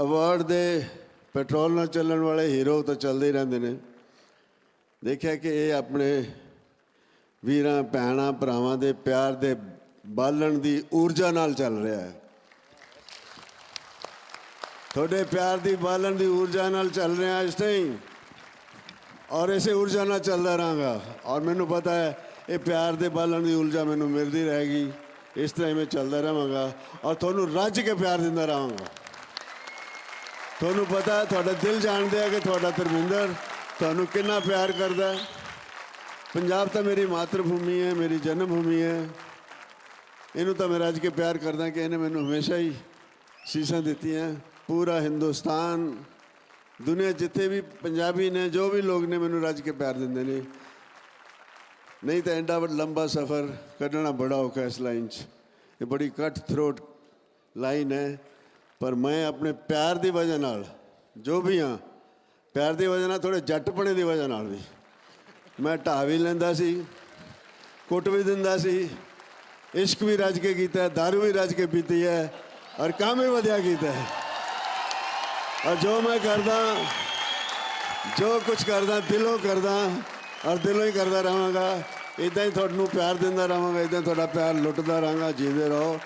Award ਦੇ petrol ਨਾਲ ਚੱਲਣ ਵਾਲੇ ਹੀਰੋ ਤਾਂ ਚੱਲਦੇ ਹੀ ਰਹਿੰਦੇ ਨੇ। ਦੇਖਿਆ ਕਿ ਇਹ ਆਪਣੇ ਵੀਰਾਂ, ਭੈਣਾਂ, ਭਰਾਵਾਂ ਦੇ ਪਿਆਰ ਦੇ ਬਾਲਣ ਦੀ ਊਰਜਾ ਨਾਲ ਚੱਲ ਰਿਹਾ ਹੈ। ਤੁਹਾਡੇ ਪਿਆਰ ਦੀ ਬਾਲਣ ਦੀ ਊਰਜਾ ਨਾਲ ਚੱਲ ਰਿਹਾ ਇਸ ਟਾਈਮ ਔਰ ਇਸੇ ਊਰਜਾ ਨਾਲ ਚੱਲਦਾ ਰਹਾਂਗਾ। ਔਰ ਮੈਨੂੰ ਪਤਾ ਹੈ, ਇਹ ਪਿਆਰ ਦੇ ਬਾਲਣ ਦੀ ਊਰਜਾ ਮੈਨੂੰ ਮਿਲਦੀ ਰਹੇਗੀ। ਇਸ ਤਰ੍ਹਾਂ ਹੀ ਮੈਂ ਚੱਲਦਾ ਰਹਾਂਗਾ। ਔਰ ਤੁਹਾਨੂੰ ਰੱਜ ਕੇ ਪਿਆਰ ਦਿੰਦਾ ਰਹਾਂਗਾ। ਤੁਹਾਨੂੰ ਪਤਾ, ਤੁਹਾਡਾ ਦਿਲ ਜਾਣਦਾ ਹੈ ਕਿ ਤੁਹਾਡਾ ਧਰਮਿੰਦਰ ਤੁਹਾਨੂੰ ਕਿੰਨਾ ਪਿਆਰ ਕਰਦਾ ਹੈ। ਪੰਜਾਬ ਤਾਂ ਮੇਰੀ ਮਾਤਰ ਭੂਮੀ ਹੈ, ਮੇਰੀ ਜਨਮ ਭੂਮੀ ਹੈ। ਇਹਨੂੰ ਤਾਂ ਮੈਂ ਰੱਜ ਕੇ ਪਿਆਰ ਕਰਦਾ ਕਿ ਇਹਨੇ ਮੈਨੂੰ ਹਮੇਸ਼ਾ ਹੀ ਸੀਸਾਂ ਦਿੱਤੀਆਂ। ਪੂਰਾ ਹਿੰਦੁਸਤਾਨ, ਦੁਨੀਆ ਜਿੱਥੇ ਵੀ ਪੰਜਾਬੀ ਨੇ, ਜੋ ਵੀ ਲੋਕ ਨੇ ਮੈਨੂੰ ਰੱਜ ਕੇ ਪਿਆਰ ਦਿੰਦੇ ਨੇ। ਨਹੀਂ ਤਾਂ ਐਡਾ ਵੱਡਾ ਲੰਬਾ ਸਫ਼ਰ ਕੱਢਣਾ ਬੜਾ ਔਖਾ ਇਸ ਲਾਈਨ 'ਚ। ਇਹ ਬੜੀ ਕੱਟ ਥਰੋਟ ਲਾਈਨ ਹੈ। ਪਰ ਮੈਂ ਆਪਣੇ ਪਿਆਰ ਦੀ ਵਜ੍ਹਾ ਨਾਲ, ਜੋ ਵੀ ਹਾਂ, ਪਿਆਰ ਦੀ ਵਜ੍ਹਾ ਨਾਲ ਥੋੜੇ ਜੱਟਪਣੇ ਦੀ ਵਜ੍ਹਾ ਨਾਲ ਵੀ। ਮੈਂ ਢਾਹ ਵੀ ਲੈਂਦਾ ਸੀ, ਕੁੱਟ ਵੀ ਦਿੰਦਾ ਸੀ, ਇਸ਼ਕ ਵੀ ਰੱਜ ਕੇ ਕੀਤਾ, ਦਾਰੂ ਵੀ ਰੱਜ ਕੇ ਪੀਤੀ ਹੈ, ਔਰ ਕੰਮ ਵੀ ਵਧੀਆ ਕੀਤਾ ਹੈ। ਔਰ ਜੋ ਮੈਂ ਕਰਦਾ, ਜੋ ਕੁਝ ਕਰਦਾ, ਦਿਲੋਂ ਕਰਦਾ, ਔਰ ਦਿਲੋਂ ਹੀ ਕਰਦਾ ਰਹਾਂਗਾ ਇਦਾਂ ਹੀ ਤੁਹਾਨੂੰ ਪਿਆਰ ਦਿੰਦਾ ਰਹਾਂਗਾ ਇਦਾਂ ਤੁਹਾਡਾ ਪਿਆਰ ਲੁੱਟਦਾ ਰਹਾਂਗਾ ਜੀਂਦੇ ਰਹੋ।